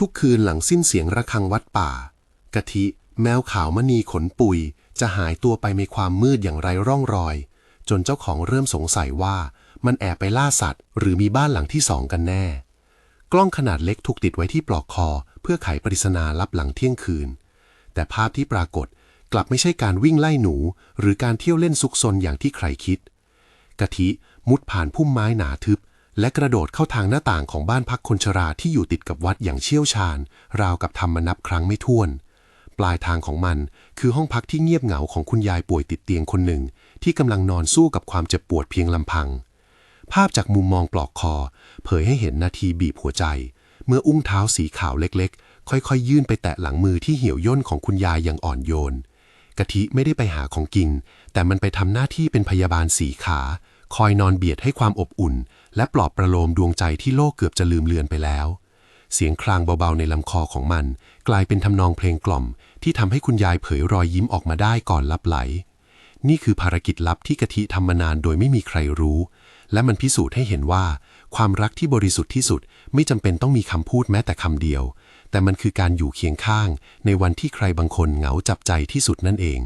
ทุกคืนหลังสิ้นเสียงระฆังวัดป่า กะทิแมวขาวมณีขนปุย จะหายตัวไปในความมืดอย่างไรร่องรอย จนเจ้าของเริ่มสงสัยว่ามันแอบไปล่าสัตว์ หรือมีบ้านหลังที่สองกันแน่ กล้องขนาดเล็กถูกติดไว้ที่ปลอกคอ เพื่อไขปริศนาลับหลังเที่ยงคืน แต่ภาพที่ปรากฏกลับไม่ใช่การวิ่งไล่หนู หรือการเที่ยวเล่นซุกซนอย่างที่ใครคิด กะทิมุดผ่านพุ่มไม้หนาทึบ และกระโดดเข้าทางหน้าต่างของบ้านพักคนชราที่อยู่ติดกับวัดอย่างเชี่ยวชาญ ราวกับทำมานับครั้งไม่ถ้วน ปลายทางของมันคือห้องพักที่เงียบเหงาของคุณยายป่วยติดเตียงคนหนึ่ง ที่กำลังนอนสู้กับความเจ็บปวดเพียงลำพัง ภาพจากมุมมองปลอกคอ เผยให้เห็นนาทีบีบหัวใจ เมื่ออุ้งเท้าสีขาวเล็กๆ ค่อยๆ ยื่นไปแตะหลังมือที่เหี่ยวย่นของคุณยายอย่างอ่อนโยนกะทิไม่ได้ไปหาของกิน แต่มันไปทำหน้าที่เป็นพยาบาลสีขา คอยนอนเบียดให้ความอบอุ่น และปลอบประโลมดวงใจที่โลกเกือบจะลืมเลือนไปแล้ว เสียงคลางเบาๆในลำคอของมัน กลายเป็นทำนองเพลงกล่อม ที่ทำให้คุณยายเผยรอยยิ้มออกมาได้ก่อนลับไหล นี่คือภารกิจลับที่กะทิทำมานานโดยไม่มีใครรู้ และมันพิสูจน์ให้เห็นว่า ความรักที่บริสุทธิ์ที่สุดไม่จำเป็นต้องมีคำพูดแม้แต่คำเดียว แต่มันคือการอยู่เคียงข้าง ในวันที่ใครบางคนเหงาจับใจที่สุดนั่นเอง